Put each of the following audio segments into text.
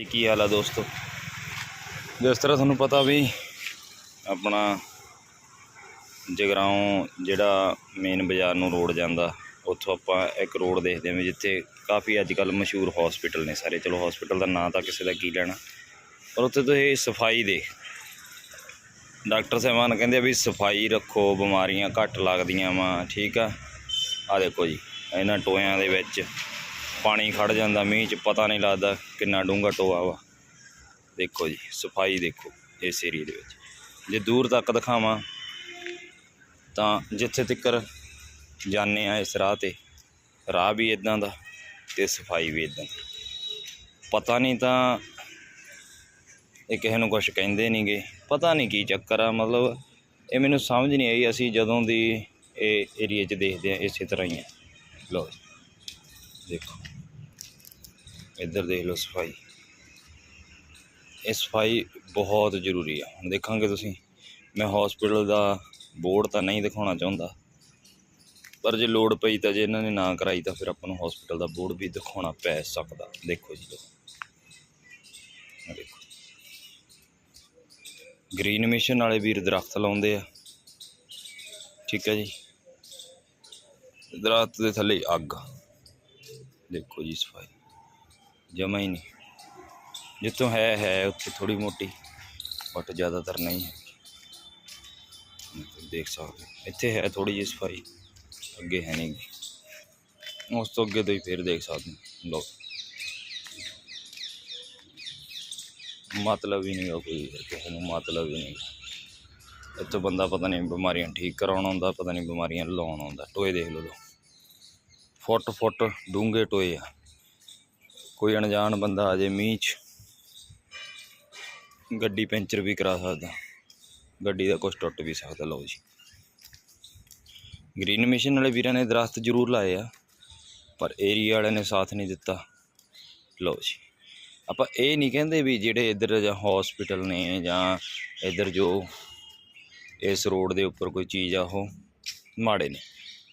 ਜੀ, ਕੀ ਹਾਲ ਆ ਦੋਸਤੋ? ਜਿਸ ਤਰ੍ਹਾਂ ਤੁਹਾਨੂੰ ਪਤਾ ਵੀ ਆਪਣਾ ਜਗਰਾਉਂ ਜਿਹੜਾ ਮੇਨ ਬਾਜ਼ਾਰ ਨੂੰ ਰੋਡ ਜਾਂਦਾ ਉੱਥੋਂ ਆਪਾਂ ਇੱਕ ਰੋਡ ਦੇਖਦੇ ਹਾਂ ਵੀ ਜਿੱਥੇ ਕਾਫੀ ਅੱਜ ਕੱਲ ਮਸ਼ਹੂਰ ਹਸਪੀਟਲ ਨੇ ਸਾਰੇ। ਚਲੋ ਹਸਪੀਟਲ ਦਾ ਨਾਂ ਤਾਂ ਕਿਸੇ ਦਾ ਕੀ ਲੈਣਾ। ਪਰ ਉੱਥੇ ਤੁਸੀਂ ਸਫ਼ਾਈ ਦੇਖ। ਡਾਕਟਰ ਸਾਹਿਬਾਨ ਕਹਿੰਦੇ ਆ ਵੀ ਸਫ਼ਾਈ ਰੱਖੋ ਬਿਮਾਰੀਆਂ ਘੱਟ ਲੱਗਦੀਆਂ ਵਾ ਠੀਕ ਆ? ਆ ਦੇਖੋ ਜੀ ਇਹਨਾਂ ਟੋਇਆਂ ਦੇ ਵਿੱਚ ਪਾਣੀ ਖੜ ਜਾਂਦਾ, ਮੀਂਹ 'ਚ ਪਤਾ ਨਹੀਂ ਲੱਗਦਾ ਕਿੰਨਾ ਡੂੰਘਾ ਟੋਆ ਵਾ। ਦੇਖੋ ਜੀ, ਸਫ਼ਾਈ ਦੇਖੋ ਇਸ ਏਰੀਏ ਦੇ ਵਿੱਚ। ਜੇ ਦੂਰ ਤੱਕ ਦਿਖਾਵਾਂ, ਤਾਂ ਜਿੱਥੇ ਤੱਕਰ ਜਾਂਦੇ ਆ ਇਸ ਰਾਹ ਤੇ, ਰਾਹ ਵੀ ਇਦਾਂ ਦਾ ਤੇ ਸਫ਼ਾਈ ਵੀ ਇਦਾਂ ਦੀ। ਪਤਾ ਨਹੀਂ ਤਾਂ ਇਹ ਕਿਸੇ ਨੂੰ ਕੁਝ ਕਹਿੰਦੇ ਨਹੀਂਗੇ ਪਤਾ ਨਹੀਂ ਕੀ ਚੱਕਰ ਆ, ਮਤਲਬ ਇਹ ਮੈਨੂੰ ਸਮਝ ਨਹੀਂ ਆਈ, ਅਸੀਂ ਜਦੋਂ ਦੀ ਇਹ ਏਰੀਏ 'ਚ ਦੇਖਦੇ ਆ, ਇਸੇ ਤਰ੍ਹਾਂ ਹੀ ਆ। ਲਓ ਦੇਖੋ। ਇੱਧਰ ਦੇਖ ਲਓ ਸਫ਼ਾਈ। ਇਹ ਸਫ਼ਾਈ ਬਹੁਤ ਜ਼ਰੂਰੀ ਆ। ਹੁਣ ਦੇਖਾਂਗੇ ਤੁਸੀਂ, ਮੈਂ ਹਸਪੀਟਲ ਦਾ ਬੋਰਡ ਤਾਂ ਨਹੀਂ ਦਿਖਾਉਣਾ ਚਾਹੁੰਦਾ। ਪਰ ਜੇ ਲੋੜ ਪਈ ਤਾਂ ਜੇ ਇਹਨਾਂ ਨੇ ਨਾ ਕਰਾਈ ਤਾਂ ਫਿਰ ਆਪਾਂ ਨੂੰ ਹਸਪੀਟਲ ਦਾ ਬੋਰਡ ਵੀ ਦਿਖਾਉਣਾ ਪੈ ਸਕਦਾ। ਦੇਖੋ ਜੀ ਦੇਖੋ। ਗ੍ਰੀਨ ਮਿਸ਼ਨ ਵਾਲੇ ਵੀਰ ਦਰਖਤ ਲਾਉਂਦੇ ਆ। ਠੀਕ ਹੈ ਜੀ। ਦਰਖਤ ਦੇ ਥੱਲੇ ਅੱਗ। ਦੇਖੋ ਜੀ ਸਫ਼ਾਈ ਜਮਾ ਹੀ ਨਹੀਂ ਜਿੱਥੋਂ ਹੈ ਹੈ, ਉੱਥੇ ਥੋੜੀ ਮੋਟੀ ਬਟ ਜ਼ਿਆਦਾਤਰ ਨਹੀਂ ਹੈ ਦੇਖ ਸਕਦੇ ਹੋ। ਇੱਥੇ ਹੈ ਥੋੜੀ ਜਿਹੀ ਸਫ਼ਾਈ ਅੱਗੇ ਹੈ ਨਹੀਂ ਗੀ। ਉਸ ਤੋਂ ਅੱਗੇ ਤੁਸੀਂ ਫਿਰ ਦੇਖ ਸਕਦੇ ਹੋ। ਲਓ ਮਤਲਬ ਹੀ ਨਹੀਂ ਕੋਈ, ਕਿਸੇ ਨੂੰ ਮਤਲਬ ਹੀ ਨਹੀਂ ਇੱਥੋਂ ਬੰਦਾ ਪਤਾ ਨਹੀਂ ਬਿਮਾਰੀਆਂ ਠੀਕ ਕਰਾਉਣ ਆਉਂਦਾ ਪਤਾ ਨਹੀਂ ਬਿਮਾਰੀਆਂ ਲਾਉਣ ਆਉਂਦਾ ਟੋਏ ਦੇਖ ਲਓ ਲਓ। ਫੁੱਟ ਫੁੱਟ ਡੂੰਘੇ ਟੋਏ ਆ। ਕੋਈ ਅਣਜਾਣ ਬੰਦਾ ਆ ਜੇ ਮੀਂਹ 'ਚ, ਗੱਡੀ ਪੈਂਚਰ ਵੀ ਕਰਾ ਸਕਦਾ। ਗੱਡੀ ਦਾ ਕੁਝ ਟੁੱਟ ਵੀ ਸਕਦਾ, ਲਓ ਜੀ। ਗ੍ਰੀਨ ਮਿਸ਼ਨ ਵਾਲੇ ਵੀਰਾਂ ਨੇ ਦਰਖਤ ਜ਼ਰੂਰ ਲਾਏ ਆ, ਪਰ ਏਰੀਆ ਵਾਲਿਆਂ ਨੇ ਸਾਥ ਨਹੀਂ ਦਿੱਤਾ। ਲਓ ਜੀ। ਆਪਾਂ ਇਹ ਨਹੀਂ ਕਹਿੰਦੇ ਵੀ ਜਿਹੜੇ ਇੱਧਰ ਜਾਂ ਹਸਪੀਟਲ ਨੇ ਜਾਂ ਇੱਧਰ ਜੋ ਇਸ ਰੋਡ ਦੇ ਉੱਪਰ ਕੋਈ ਚੀਜ਼ ਆ, ਉਹ ਮਾੜੇ ਨੇ।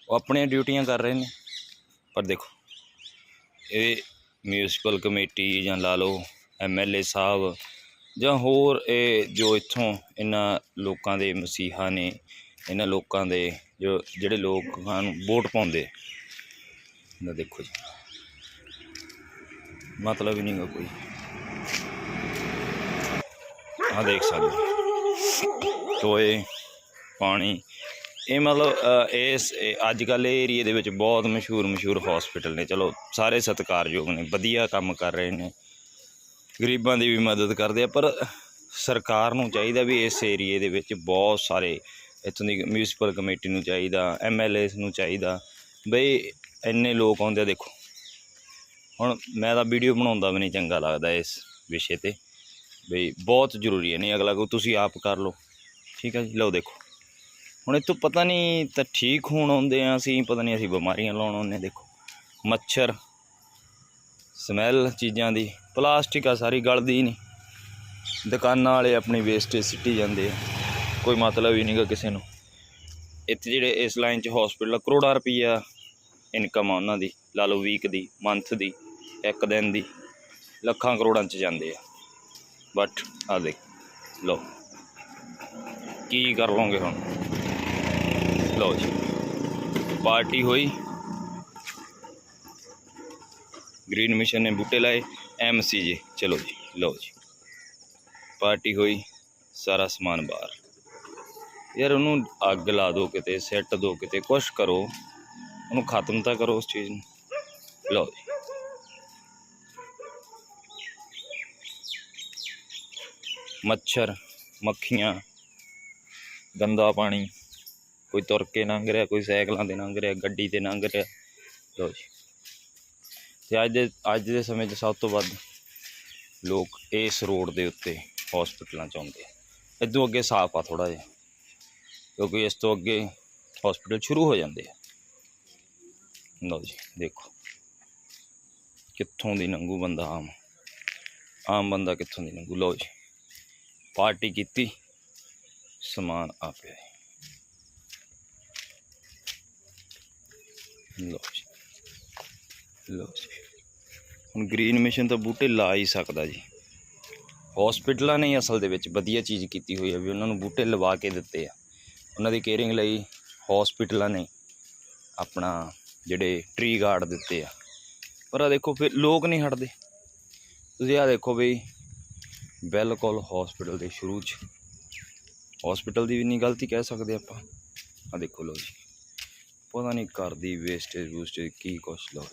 ਉਹ ਆਪਣੀਆਂ ਡਿਊਟੀਆਂ ਕਰ ਰਹੇ ਨੇ। ਪਰ ਦੇਖੋ, ਇਹ ਮਿਊਨਿਸਪਲ ਕਮੇਟੀ ਜਾਂ ਲਾ ਲਓ ਐਮਐਲਏ ਸਾਹਿਬ ਜਾਂ ਹੋਰ ਇਹ ਜੋ ਇੱਥੋਂ ਇਹਨਾਂ ਲੋਕਾਂ ਦੇ ਮਸੀਹਾ ਨੇ, ਇਹਨਾਂ ਲੋਕਾਂ ਦੇ ਜੋ ਜਿਹੜੇ ਲੋਕ ਨੂੰ ਵੋਟ ਪਾਉਂਦੇ ਨਾ ਦੇਖੋ ਜੀ। ਮਤਲਬ ਹੀ ਨਹੀਂਗਾ ਕੋਈ। ਆ ਦੇਖ ਸਕਦੇ ਹੋ। ਟੋਏ ਪਾਣੀ ਇਹ ਮਤਲਬ ਇਸ ਅੱਜ ਕੱਲ ਇਹ ਏਰੀਏ ਦੇ ਵਿੱਚ ਬਹੁਤ ਮਸ਼ਹੂਰ ਮਸ਼ਹੂਰ ਹਸਪੀਟਲ ਨੇ। ਚਲੋ, ਸਾਰੇ ਸਤਿਕਾਰਯੋਗ ਨੇ, ਵਧੀਆ ਕੰਮ ਕਰ ਰਹੇ ਨੇ। ਗਰੀਬਾਂ ਦੀ ਵੀ ਮਦਦ ਕਰਦੇ ਆ, ਪਰ ਸਰਕਾਰ ਨੂੰ ਚਾਹੀਦਾ ਵੀ ਇਸ ਏਰੀਏ ਦੇ ਵਿੱਚ ਬਹੁਤ ਸਾਰੇ, ਇੱਥੋਂ ਦੀ ਮਿਊਨਿਸਪਲ ਕਮੇਟੀ ਨੂੰ ਚਾਹੀਦਾ ਐਮਐਲਏ ਨੂੰ ਚਾਹੀਦਾ। ਬਈ, ਇੰਨੇ ਲੋਕ ਆਉਂਦੇ ਆ, ਦੇਖੋ। ਹੁਣ ਮੈਂ ਤਾਂ ਵੀਡੀਓ ਬਣਾਉਂਦਾ ਵੀ ਨਹੀਂ, ਚੰਗਾ ਲੱਗਦਾ ਇਸ ਵਿਸ਼ੇ ਤੇ। ਬਈ, ਬਹੁਤ ਜ਼ਰੂਰੀ ਹੈ ਨਹੀਂ, ਅਗਲਾ ਕੋ ਤੁਸੀਂ ਆਪ ਕਰ ਲਓ। ਠੀਕ ਹੈ ਜੀ, ਲਓ, ਦੇਖੋ। ਹੁਣ ਇਹ ਤੋਂ ਪਤਾ ਨਹੀਂ ਤਾਂ ਠੀਕ ਹੋਣ ਆਉਂਦੇ ਆ ਅਸੀਂ, ਪਤਾ ਨਹੀਂ ਅਸੀਂ ਬਿਮਾਰੀਆਂ ਲਾਉਣ ਆਉਂਦੇ ਦੇਖੋ। ਮੱਛਰ ਸਮੈਲ ਚੀਜ਼ਾਂ ਦੀ, ਪਲਾਸਟਿਕ ਆ ਸਾਰੀ, ਗਲਦੀ ਨਹੀਂ। ਦੁਕਾਨਾਂ ਵਾਲੇ ਆਪਣੀ ਵੇਸਟੇਜ ਸਿੱਟੀ ਜਾਂਦੇ ਆ। ਕੋਈ ਮਤਲਬ ਹੀ ਨਹੀਂਗਾ ਕਿਸੇ ਨੂੰ। ਇੱਥੇ ਜਿਹੜੇ ਇਸ ਲਾਈਨ 'ਚ ਹਸਪੀਟਲ ਕਰੋੜਾਂ ਰੁਪਈਆ ਇਨਕਮ ਆ ਉਹਨਾਂ ਦੀ, ਲਾ ਲਓ ਵੀਕ ਦੀ ਮੰਥ ਦੀ, ਇੱਕ ਦਿਨ ਦੀ, ਲੱਖਾਂ ਕਰੋੜਾਂ 'ਚ ਜਾਂਦੇ ਆ। ਬਟ ਆ ਦੇਖ, ਲਓ। ਕੀ ਕਰ ਲਓਗੇ ਹੁਣ? ਲਓ ਜੀ। ਪਾਰਟੀ ਹੋਈ। ਗ੍ਰੀਨ ਮਿਸ਼ਨ ਨੇ ਬੂਟੇ ਲਾਏ। ਐਮਸੀ ਜੀ, ਚਲੋ ਜੀ, ਲਓ ਜੀ। ਪਾਰਟੀ ਹੋਈ, ਸਾਰਾ ਸਮਾਨ ਬਾਹਰ। ਯਾਰ ਉਹਨੂੰ ਅੱਗ ਲਾ ਦਿਓ ਕਿਤੇ ਸੈੱਟ ਦਿਓ ਕਿਤੇ, ਕੁਛ ਕਰੋ। ਉਹਨੂੰ ਖਤਮ ਤਾਂ ਕਰੋ ਉਸ ਚੀਜ਼ ਨੂੰ। ਲਓ ਜੀ। ਮੱਛਰ, ਮੱਖੀਆਂ, ਗੰਦਾ ਪਾਣੀ। ਕੋਈ ਤੁਰ ਕੇ ਲੰਘ ਰਿਹਾ, ਕੋਈ ਸਾਈਕਲਾਂ ਤੇ ਲੰਘ ਰਿਹਾ, ਗੱਡੀ ਤੇ ਲੰਘ ਰਿਹਾ। ਲਓ ਜੀ। ਤੇ ਅੱਜ ਦੇ ਅੱਜ ਦੇ ਸਮੇਂ 'ਚ ਸਭ ਤੋਂ ਵੱਧ ਲੋਕ ਇਸ ਰੋਡ ਦੇ ਉੱਤੇ ਹਸਪੀਟਲਾਂ 'ਚ ਆਉਂਦੇ ਆ। ਇਦੋਂ ਅੱਗੇ ਸਾਫ਼ ਆ ਥੋੜਾ ਜਿਹਾ, ਕਿਉਂਕਿ ਇਸ ਤੋਂ ਅੱਗੇ ਹਸਪੀਟਲ ਸ਼ੁਰੂ ਹੋ ਜਾਂਦੇ ਆ। ਲਓ ਜੀ, ਦੇਖੋ। ਕਿੱਥੋਂ ਦੀ ਲੰਘੂ ਬੰਦਾ ਆਮ ਆਮ ਬੰਦਾ ਕਿੱਥੋਂ ਦੀ ਲੰਘੂ ਲਓ ਜੀ, ਪਾਰਟੀ ਕੀਤੀ, ਸਮਾਨ ਆ ਪਿਆ ਲਓ ਜੀ। ਲਓ ਜੀ। ਹੁਣ ਗ੍ਰੀਨ ਮਿਸ਼ਨ ਤਾਂ ਬੂਟੇ ਲਾ ਹੀ ਸਕਦਾ ਜੀ। ਹਸਪੀਟਲਾਂ ਨੇ ਅਸਲ ਦੇ ਵਿੱਚ ਵਧੀਆ ਚੀਜ਼ ਕੀਤੀ ਹੋਈ ਹੈ ਵੀ ਉਹਨਾਂ ਨੂੰ ਬੂਟੇ ਲਵਾ ਕੇ ਦਿੱਤੇ ਆ। ਉਹਨਾਂ ਦੀ ਕੇਅਰਿੰਗ ਲਈ ਹਸਪੀਟਲਾਂ ਨੇ ਆਪਣਾ ਜਿਹੜੇ ਟਰੀ ਗਾਰਡ ਦਿੱਤੇ ਆ। ਪਰ ਆ ਦੇਖੋ ਫਿਰ ਲੋਕ ਨਹੀਂ ਹਟਦੇ। ਤੁਸੀਂ ਆ ਦੇਖੋ ਬਈ, ਬਿਲਕੁਲ ਹਸਪੀਟਲ ਦੇ ਸ਼ੁਰੂ 'ਚ। ਹਸਪੀਟਲ ਦੀ ਵੀ ਨਹੀਂ ਗਲਤੀ ਕਹਿ ਸਕਦੇ ਆਪਾਂ। ਆ ਦੇਖੋ ਲੋ ਜੀ। ਪਤਾ ਨਹੀਂ ਕਰਦੀ ਵੇਸਟੇਜ ਵੂਸਟੇਜ ਕੀ ਕੁਛ ਲੋ